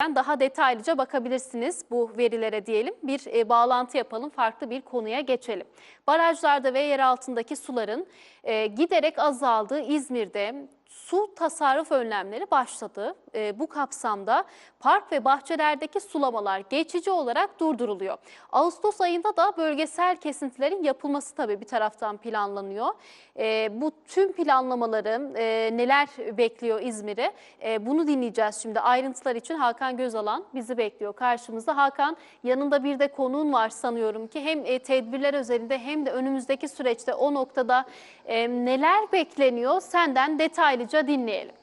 daha detaylıca bakabilirsiniz bu verilere diyelim. Bir e, bağlantı yapalım, farklı bir konuya geçelim. Barajlarda ve yer altındaki suların e, giderek azaldığı İzmir'de su tasarruf önlemleri başladı. E, bu kapsamda park ve bahçelerdeki sulamalar geçici olarak durduruluyor. Ağustos ayında da bölgesel kesintilerin yapılması tabii bir taraftan planlanıyor. E, bu tüm planlamaları e, neler bekliyor İzmir'i? E, bunu dinleyeceğiz şimdi. Ayrıntılar için Hakan Gözalan bizi bekliyor karşımızda. Hakan yanında bir de konuğun var sanıyorum ki hem e, tedbirler özelinde hem de önümüzdeki süreçte o noktada e, neler bekleniyor senden detaylıca dinleyelim.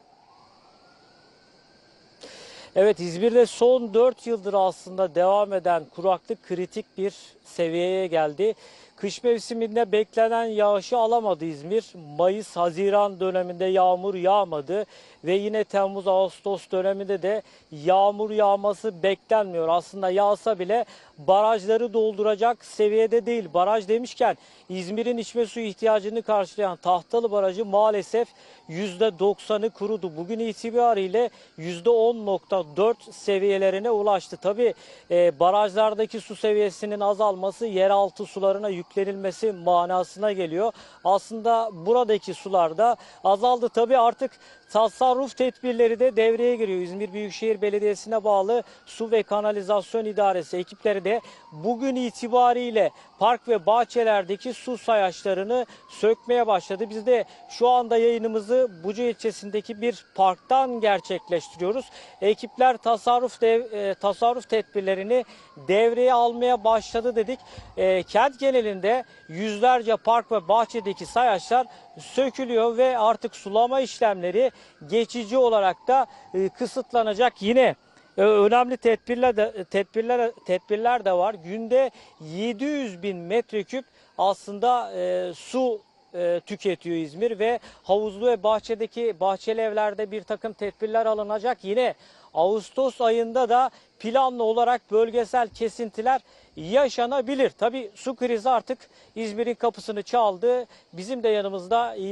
Evet İzmir'de son 4 yıldır aslında devam eden kuraklık kritik bir seviyeye geldi. Kış mevsiminde beklenen yağışı alamadı İzmir. Mayıs-Haziran döneminde yağmur yağmadı ve yine Temmuz-Ağustos döneminde de yağmur yağması beklenmiyor. Aslında yağsa bile barajları dolduracak seviyede değil. Baraj demişken İzmir'in içme suyu ihtiyacını karşılayan Tahtalı Barajı maalesef %90'ı kurudu. Bugün itibariyle %10.4 seviyelerine ulaştı. Tabi e, barajlardaki su seviyesinin azalması yeraltı sularına yüklenilmesi manasına geliyor. Aslında buradaki sular da azaldı. Tabi artık tasarruf tedbirleri de devreye giriyor. İzmir Büyükşehir Belediyesi'ne bağlı Su ve Kanalizasyon İdaresi ekipleri de bugün itibariyle park ve bahçelerdeki su sayaçlarını sökmeye başladı. Biz de şu anda yayınımızı Buca ilçesindeki bir parktan gerçekleştiriyoruz. Ekipler tasarruf dev, e, tasarruf tedbirlerini devreye almaya başladı dedik. E, kent genelinde yüzlerce park ve bahçedeki sayaçlar sökülüyor ve artık sulama işlemleri geçici olarak da e, kısıtlanacak. Yine e, önemli tedbirler de tedbirler tedbirler de var. Günde 700 bin metreküp aslında e, su e, tüketiyor İzmir ve havuzlu ve bahçedeki bahçeli evlerde bir takım tedbirler alınacak. Yine Ağustos ayında da planlı olarak bölgesel kesintiler yaşanabilir. Tabi su krizi artık İzmir'in kapısını çaldı. Bizim de yanımızda e,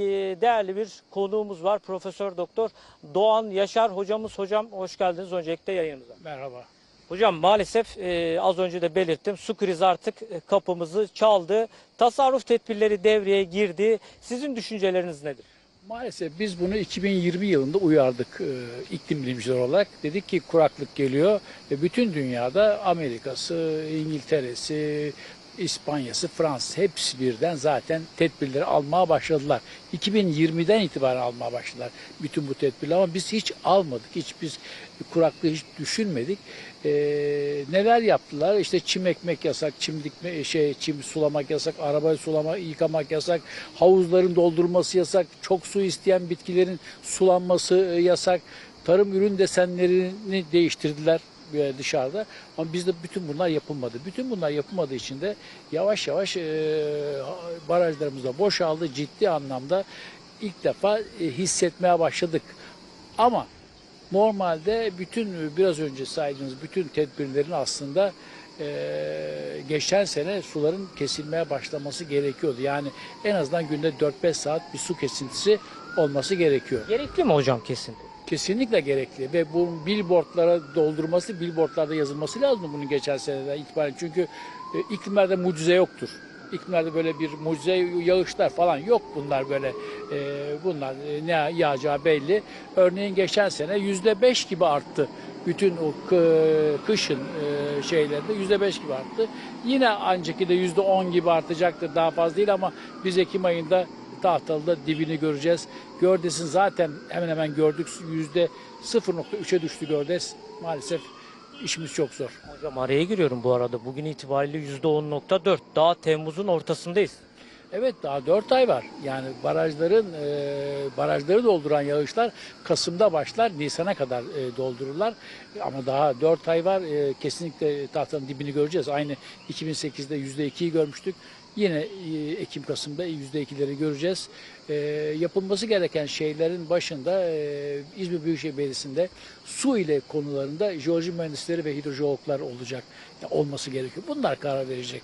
değerli bir konuğumuz var. Profesör Doktor Doğan Yaşar hocamız. Hocam hoş geldiniz öncelikle yayınımıza. Merhaba. Hocam maalesef e, az önce de belirttim su krizi artık e, kapımızı çaldı. Tasarruf tedbirleri devreye girdi. Sizin düşünceleriniz nedir? Maalesef biz bunu 2020 yılında uyardık e, iklim bilimciler olarak. Dedik ki kuraklık geliyor ve bütün dünyada Amerika'sı, İngiltere'si, İspanya'sı, Fransa hepsi birden zaten tedbirleri almaya başladılar. 2020'den itibaren almaya başladılar bütün bu tedbirleri ama biz hiç almadık. Hiç biz kuraklığı hiç düşünmedik. Ee, neler yaptılar? İşte çim ekmek yasak, çim dikme şey çim sulamak yasak, araba sulama yıkamak yasak, havuzların doldurması yasak, çok su isteyen bitkilerin sulanması e, yasak. Tarım ürün desenlerini değiştirdiler dışarıda. Ama bizde bütün bunlar yapılmadı. Bütün bunlar yapılmadığı için de yavaş yavaş e, barajlarımız da boşaldı. Ciddi anlamda ilk defa e, hissetmeye başladık. Ama normalde bütün biraz önce saydığınız bütün tedbirlerin aslında e, geçen sene suların kesilmeye başlaması gerekiyordu. Yani en azından günde 4-5 saat bir su kesintisi olması gerekiyor. Gerekli mi hocam kesinti? Kesinlikle gerekli ve bu billboardlara doldurması, billboardlarda yazılması lazım bunun geçen seneden itibaren. Çünkü e, iklimlerde mucize yoktur. İklimlerde böyle bir mucize yağışlar falan yok bunlar böyle. E, bunlar e, ne yağacağı belli. Örneğin geçen sene yüzde beş gibi arttı. Bütün o kı- kışın e, şeylerinde yüzde beş gibi arttı. Yine ancaki de yüzde on gibi artacaktır daha fazla değil ama biz Ekim ayında Tahtalı'da dibini göreceğiz. Gördes'in zaten hemen hemen gördük yüzde 0.3'e düştü Gördes. Maalesef işimiz çok zor. Hocam araya giriyorum bu arada. Bugün itibariyle %10.4. Daha Temmuz'un ortasındayız. Evet daha 4 ay var. Yani barajların e, barajları dolduran yağışlar Kasım'da başlar, Nisan'a kadar e, doldururlar. Ama daha 4 ay var. E, kesinlikle tahtanın dibini göreceğiz. Aynı 2008'de %2'yi görmüştük. Yine e, Ekim Kasım'da %2'leri göreceğiz. E, yapılması gereken şeylerin başında e, İzmir Büyükşehir Belediyesi'nde su ile konularında jeoloji mühendisleri ve hidrojeologlar olacak. Yani olması gerekiyor. Bunlar karar verecek.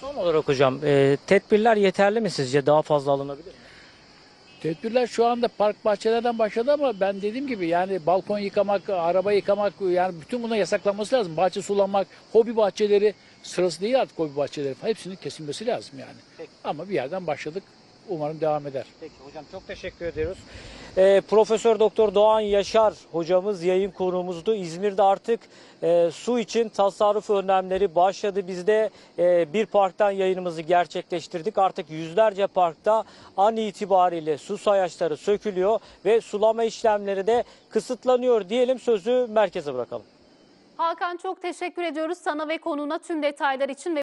Son olarak hocam e, tedbirler yeterli mi sizce? Daha fazla alınabilir mi? Tedbirler şu anda park bahçelerden başladı ama ben dediğim gibi yani balkon yıkamak, araba yıkamak yani bütün buna yasaklanması lazım. Bahçe sulamak, hobi bahçeleri sırası değil artık hobi bahçeleri falan hepsinin kesilmesi lazım yani. Peki. Ama bir yerden başladık. Umarım devam eder. Peki hocam çok teşekkür ediyoruz. Ee, Profesör Doktor Doğan Yaşar hocamız yayın konuğumuzdu. İzmir'de artık e, su için tasarruf önlemleri başladı. Biz de e, bir parktan yayınımızı gerçekleştirdik. Artık yüzlerce parkta an itibariyle su sayaçları sökülüyor ve sulama işlemleri de kısıtlanıyor diyelim sözü merkeze bırakalım. Hakan çok teşekkür ediyoruz sana ve konuna tüm detaylar için ve